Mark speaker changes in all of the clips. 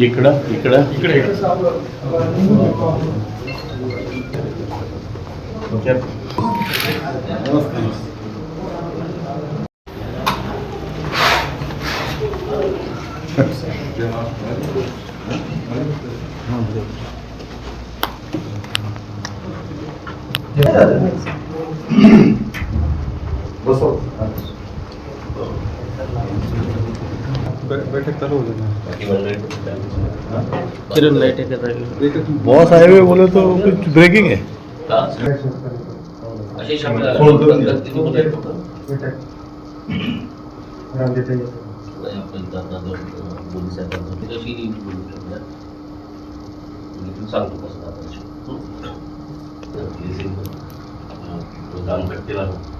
Speaker 1: इकडं इकडं. इकडे
Speaker 2: बसो। हाँ?
Speaker 3: बॉस आए हुए बोले तो कुछ ब्रेकिंग है। सांगतो कसं काम करते लागतो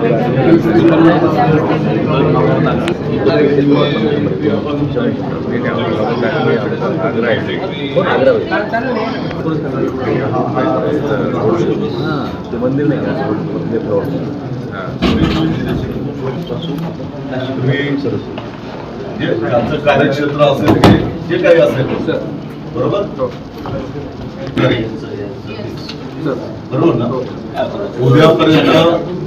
Speaker 3: ते
Speaker 2: मंदिर नाही
Speaker 4: जे त्यांचं कार्यक्षेत्र असेल जे काही असेल बरोबर बरोबर ना उद्यापर्यंत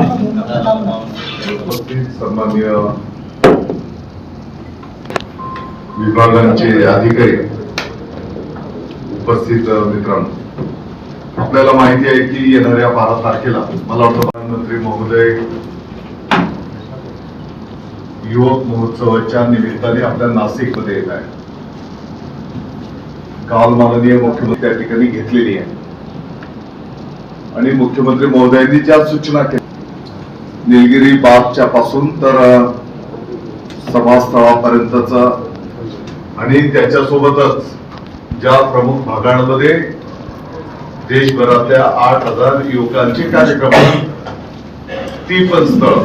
Speaker 4: मिनिटं
Speaker 5: सन्माननीय विभागांचे अधिकारी उपस्थित मित्रांनो आपल्याला माहिती आहे की येणाऱ्या बारा तारखेला मला वाटतं प्रधानमंत्री महोदय युवक महोत्सवाच्या निमित्ताने आपल्या नाशिकमध्ये येत आहे काल माननीय मुख्यमंत्री त्या ठिकाणी घेतलेली आहे. आणि मुख्यमंत्री महोदयांनी ज्या सूचना केल्या निलगिरी बागच्या पासून तर अ, सभास्थळापर्यंतच. आणि त्याच्यासोबतच ज्या प्रमुख भागांमध्ये देशभरातल्या आठ हजार युवकांचे कार्यक्रम ती पण स्थळ.